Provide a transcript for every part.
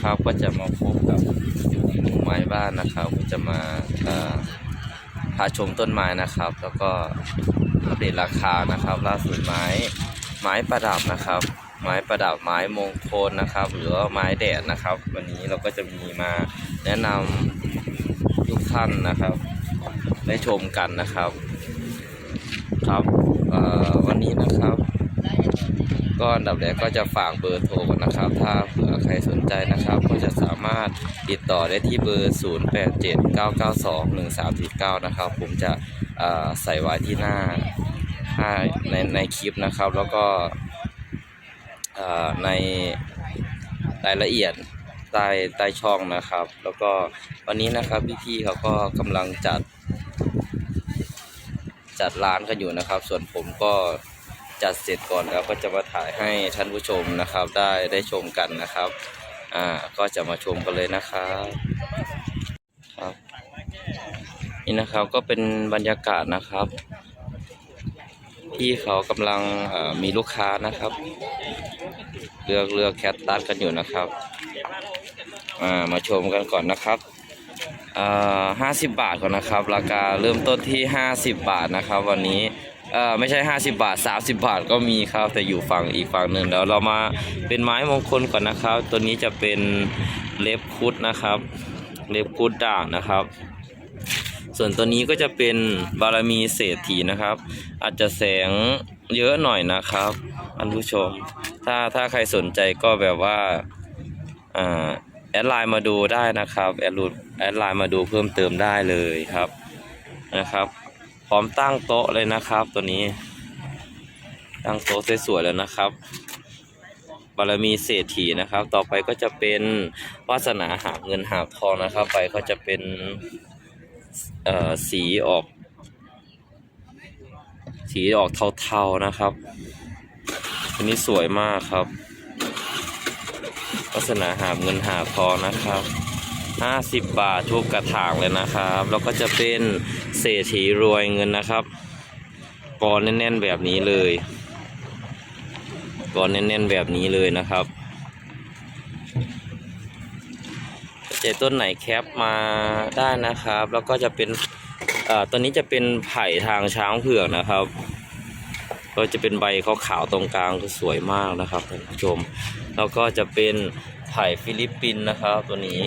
นะครับ ก็จะมาพบกับหมู่ไม้บ้านนะครับ ก็จะมาพาชมต้นไม้นะครับ แล้วก็อัปเดตราคานะครับ ล่าสุดไม้ไม้ประดับนะครับ ไม้ประดับไม้มงคลนะครับ หรือว่าไม้แดดนะครับ วันนี้เราก็จะมีมาแนะนำทุกท่านนะครับ ได้ชมกันนะครับครับวันนี้นะครับ ก็อันดับแรกก็จะฝากเบอร์โทรก่อนนะครับ ถ้าเผื่อ รสนใจนะครับ ก็จะสามารถติดต่อได้ที่เบอร์ 0879921349 นะครับ ผมจะใส่ไว้ที่หน้าในในคลิปนะครับ แล้วก็ในรายละเอียดใต้ใต้ช่องนะครับ แล้วก็วันนี้นะครับพี่ๆเขาก็กำลังจัดจัดร้านกันอยู่นะครับ ส่วนผมก็ จัดเสร็จก่อนแล้วก็จะมาถ่ายให้ท่านผู้ชมนะครับ ได้ได้ชมกันนะครับอ่าก็จะมาชมกันเลยนะครับครับนี่นะครับก็เป็นบรรยากาศนะครับที่เขากำลังมีลูกค้านะครับ เลือกเลือกแคทตัสกันอยู่นะครับอ่ามาชมกันก่อนนะครับห้าสิบบาทก่อนนะครับ ราคาเริ่มต้นที่ห้าสิบบาทนะครับ วันนี้ เอ่อไม่ใช่ห้าสิบาทสามสิบาทก็มีครับแต่อยู่ฝั่งอีกฝั่งหนึ่งแล้วเรามาเป็นไม้มงคลก่อนนะครับ ตัวนี้จะเป็นเล็บคุดนะครับ เล็บคุดด่างนะครับ ส่วนตัวนี้ก็จะเป็นบารมีเศรษฐีนะครับ อาจจะแสงเยอะหน่อยนะครับท่านผู้ชม ถ้าถ้าใครสนใจก็แบบว่าอ่าแอดไลน์มาดูได้นะครับแอดรูดแอดไลน์มาดูเพิ่มเติมได้เลยครับนะครับ พร้อมตั้งโต๊ะเลยนะครับ ตัวนี้ ตั้งโต๊ะสวยๆแล้วนะครับ บารมีเศรษฐีนะครับ ต่อไปก็จะเป็นวาสนาหาเงินหาทองนะครับ ไปก็จะเป็นสีออก สีออกเทาๆนะครับอันนี้สวยมากครับลักษณะหาเงินหาทองนะครับห้าสิบบาททุกกระถางเลยนะครับ แล้วก็จะเป็น เศรษฐีรวยเงินนะครับกอนแน่นๆแบบนี้เลยกอนแน่นๆแบบนี้เลยนะครับเจต้นไหนแคปมาได้นะครับ แล้วก็จะเป็นเอ่อตัวนี้จะเป็นไผ่ทางช้างเผือกนะครับ ก็จะเป็นใบขาวๆตรงกลางสวยมากนะครับท่านผู้ชม แล้วก็จะเป็นไผ่ฟิลิปปินส์นะครับ ตัวนี้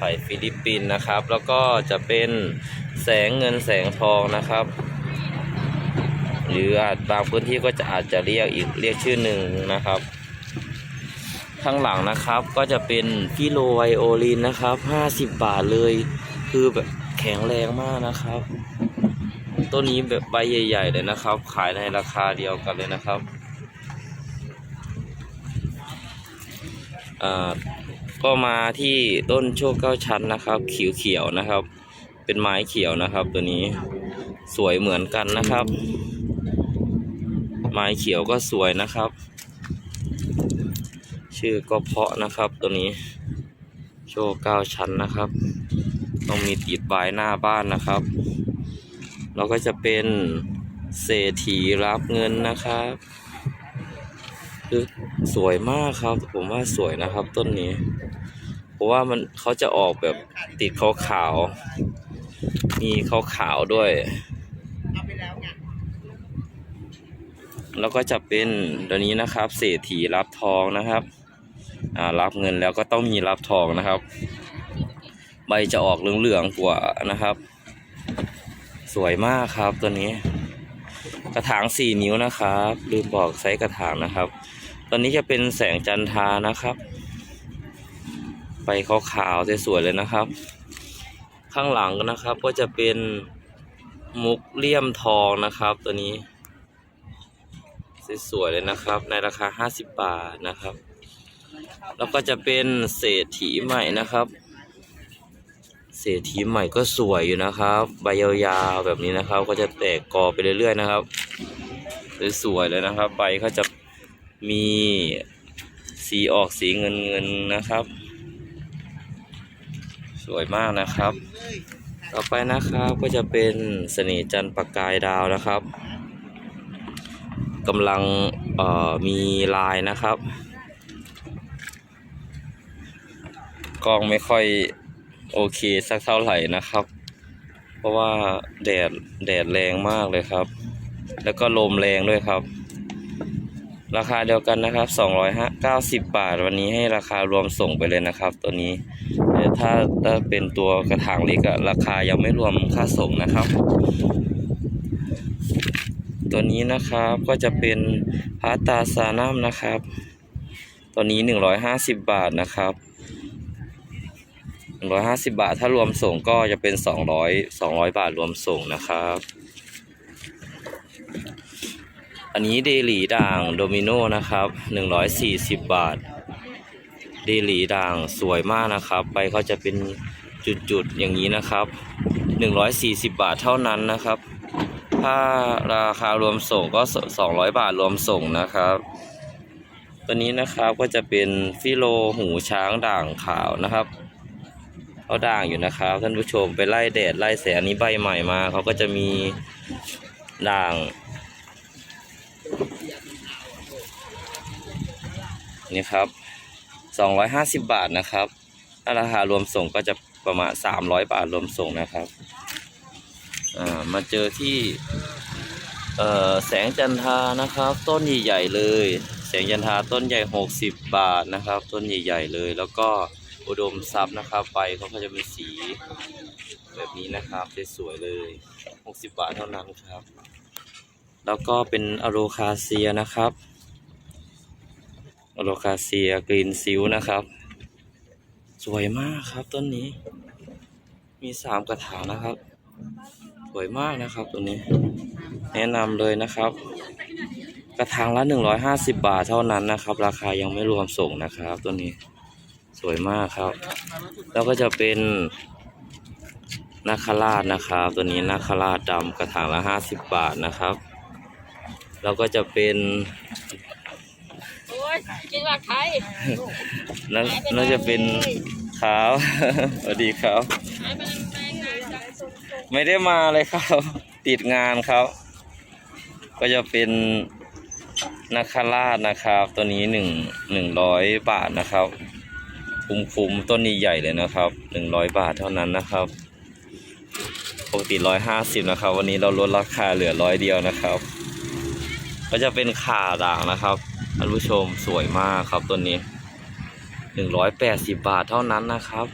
ไผ่ฟิลิปปินส์นะครับ แล้วก็จะเป็นแสงเงินแสงทองนะครับ หรืออาจบางพื้นที่ก็จะอาจจะเรียกอีกเรียกชื่อหนึ่งนะครับ ข้างหลังนะครับก็จะเป็นฟิโลไวโอลินนะครับ 50 บาทเลย คือแบบแข็งแรงมากนะครับ ต้นนี้แบบใบใหญ่ๆเลยนะครับ ขายในราคาเดียวกันเลยนะครับอ่า ก็มาที่ต้นโชคเก้าชั้นนะครับเขียวเขียวๆนะครับ เป็นไม้เขียวนะครับ ตัวนี้สวยเหมือนกันนะครับ ไม้เขียวก็สวยนะครับ ชื่อก็เพาะนะครับ ตัวนี้โชคเก้าชั้นนะครับ ต้องมีติดใบหน้าบ้านนะครับแล้วก็จะเป็นเศรษฐีรับเงินนะครับ คือสวยมากครับ ผมว่าสวยนะครับ ต้นนี้เพราะว่ามันเขาจะออกแบบติดขาวขาวๆมีขาวขาวๆด้วยแล้วก็จะเป็นตัวนี้นะครับ เศรษฐีรับทองนะครับอ่ารับเงินแล้วก็ต้องมีรับทองนะครับ ใบจะออกเหลืองๆกว่านะครับ สวยมากครับตัวนี้ กระถางสี่นิ้วนะครับ ลืมบอกไซส์กระถางนะครับ ตอนนี้จะเป็นแสงจันทานะครับใบขาวๆสวยๆเลยนะครับ ข้างหลังนะครับก็จะเป็นมุกเลี่ยมทองนะครับ ตัวนี้สวยๆเลยนะครับ ในราคา 50 บาทนะครับ แล้วก็จะเป็นเศรษฐีใหม่นะครับ เศรษฐีใหม่ก็สวยอยู่นะครับ ใบยาวๆแบบนี้นะครับ ก็จะแตกกอไปเรื่อยๆนะครับสวยๆเลยนะครับ ใบเขาจะ มีสีออกสีเงินเงินนะครับ สวยมากนะครับ ต่อไปนะครับก็จะเป็นเสน่ห์จันประกายดาวนะครับกำลังมีลายนะครับ กล้องไม่ค่อยโอเคสักเท่าไหร่นะครับ เพราะว่าแดดแดดแรงมากเลยครับ แล้วก็ลมแรงด้วยครับ ราคาเดียวกันนะครับ290บาท วันนี้ให้ราคารวมส่งไปเลยนะครับ ตัวนี้แต่ถ้าถ้าเป็นตัวกระถางเล็กอะราคายังไม่รวมค่าส่งนะครับ ตัวนี้นะครับก็จะเป็นพาตาซานัมนะครับ ตัวนี้150บาทนะครับ150บาท ถ้ารวมส่งก็จะเป็น200 200บาทรวมส่งนะครับ อันนี้เดลี่ด่างโดมิโนนะครับ 140 บาท เดลี่ด่างสวยมากนะครับไปเขาจะเป็นจุดๆอย่างนี้นะครับ 140 บาทเท่านั้นนะครับ ถ้าราคารวมส่งก็ 200 บาทรวมส่งนะครับ ตัวนี้นะครับก็จะเป็นฟิโลหูช้างด่างขาวนะครับเขาด่างอยู่นะครับท่านผู้ชมไปไล่แดดไล่แสงนี้ใบใหม่มาเขาก็จะมีด่าง นี่ครับ250บาทนะครับถ้าราคารวมส่งก็จะประมาณ300บาทรวมส่งนะครับอ่ามาเจอที่เอ่อแสงจันทานะครับ ต้นใหญ่ๆเลย แสงจันทาต้นใหญ่60บาทนะครับ ต้นใหญ่ๆเลย แล้วก็อุดมทรัพย์นะครับใบเขาก็จะเป็นสีแบบนี้นะครับสวยๆเลย 60 บาทเท่านั้นครับ แล้วก็เป็นอะโรคาเซียนะครับอะโรคาเซียกรีนซิลนะครับ สวยมากครับต้นนี้ มีสามกระถางนะครับ สวยมากนะครับตัวนี้ แนะนำเลยนะครับ กระถางละ150บาทเท่านั้นนะครับ ราคายังไม่รวมส่งนะครับตัวนี้สวยมากครับ แล้วก็จะเป็นนาคราชนะครับ ตัวนี้นาคราชดำกระถางละ50บาทนะครับ แล้วก็จะเป็นโอ้ยกินว่าใครนั่นน่าจะเป็นขาวสวัสดีครับหายไปแรงงานจากสุดไม่ได้มาเลยครับ ติดงานครับ ก็จะเป็นนาคราชนะครับ ตัวนี้หนึ่งหนึ่งร้อยบาทนะครับ คุ้มๆต้นนี้ใหญ่เลยนะครับหนึ่งร้อยบาทเท่านั้นนะครับปกติร้อยห้าสิบนะครับ วันนี้เราลดราคาเหลือร้อยเดียวนะครับ ก็จะเป็นขาด่างนะครับท่านผู้ชมสวยมากครับต้นนี้หนึ่งร้อยแปดสิบบาทเท่านั้นนะครับ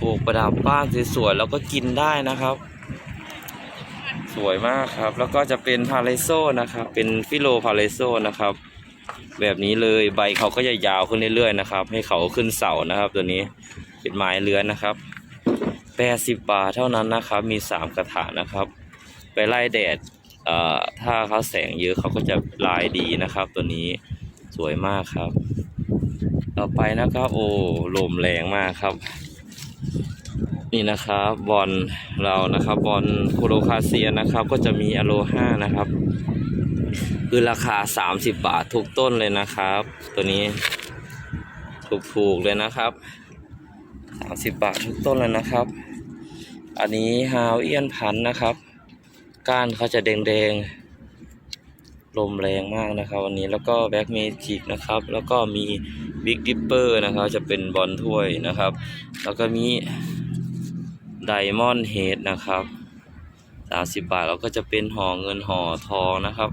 ปลูกประดับบ้านสวยๆแล้วก็กินได้นะครับ สวยมากครับ แล้วก็จะเป็นพาเลโซนะครับ เป็นฟิโลพาเลโซนะครับ แบบนี้เลยใบเขาก็จะยาวขึ้นเรื่อยๆนะครับ ให้เขาขึ้นเสานะครับ ตัวนี้เป็นไม้เลื้อนนะครับแปดสิบบาทเท่านั้นนะครับ มีสามกระถางนะครับ ไปไล่แดด ถ้าเขาแสงเยอะเขาก็จะลายดีนะครับ ตัวนี้สวยมากครับ ต่อไปนะครับ โอ้ลมแรงมากครับ นี่นะครับบอลเรานะครับบอลโคโลคาเซียนะครับ ก็จะมีอโลห้านะครับ คือราคา 30 บาททุกต้นเลยนะครับ ตัวนี้ถูกๆเลยนะครับ30 บาททุกต้นเลยนะครับ อันนี้ฮาวเอียนพันธ์นะครับ ก้านเขาจะแดงๆ ลมแรงมากนะครับ วันนี้แล้วก็แบ็กเมจิกนะครับ แล้วก็มีบิ๊กดิปเปอร์นะครับจะเป็นบอลถ้วยนะครับ แล้วก็มีไดมอนด์เฮดนะครับ30บาทแล้วก็จะเป็นห่อเงินห่อทองนะครับ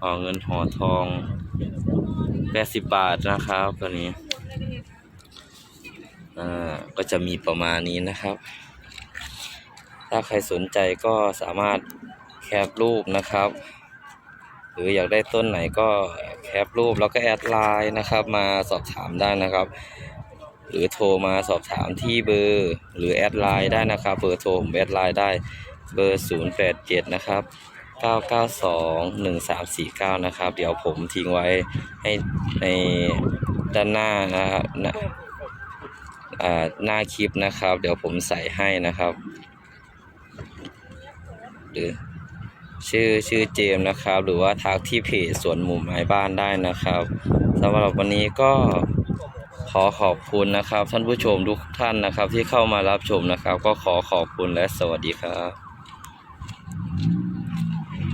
ห่อเงินห่อทอง80บาทนะครับตัวนี้อ่าก็จะมีประมาณนี้นะครับ ถ้าใครสนใจก็สามารถแคปรูปนะครับ หรืออยากได้ต้นไหนก็แคปรูปแล้วก็แอดไลน์นะครับมาสอบถามได้นะครับ หรือโทรมาสอบถามที่เบอร์ หรือแอดไลน์ได้นะครับเบอร์โทรผมแอดไลน์ได้เบอร์ 087 นะครับ 992 1349 นะครับ เดี๋ยวผมทิ้งไว้ให้ในด้านหน้านะครับหน้าอ่าหน้าคลิปนะครับ เดี๋ยวผมใส่ให้นะครับ หรือชื่อชื่อเจมนะครับ หรือว่าทักที่เพจสวนหมู่ไม้บ้านได้นะครับสำหรับวันนี้ก็ขอขอบคุณนะครับ ท่านผู้ชมทุกท่านนะครับ ที่เข้ามารับชมนะครับ ก็ขอขอบคุณและสวัสดีครับ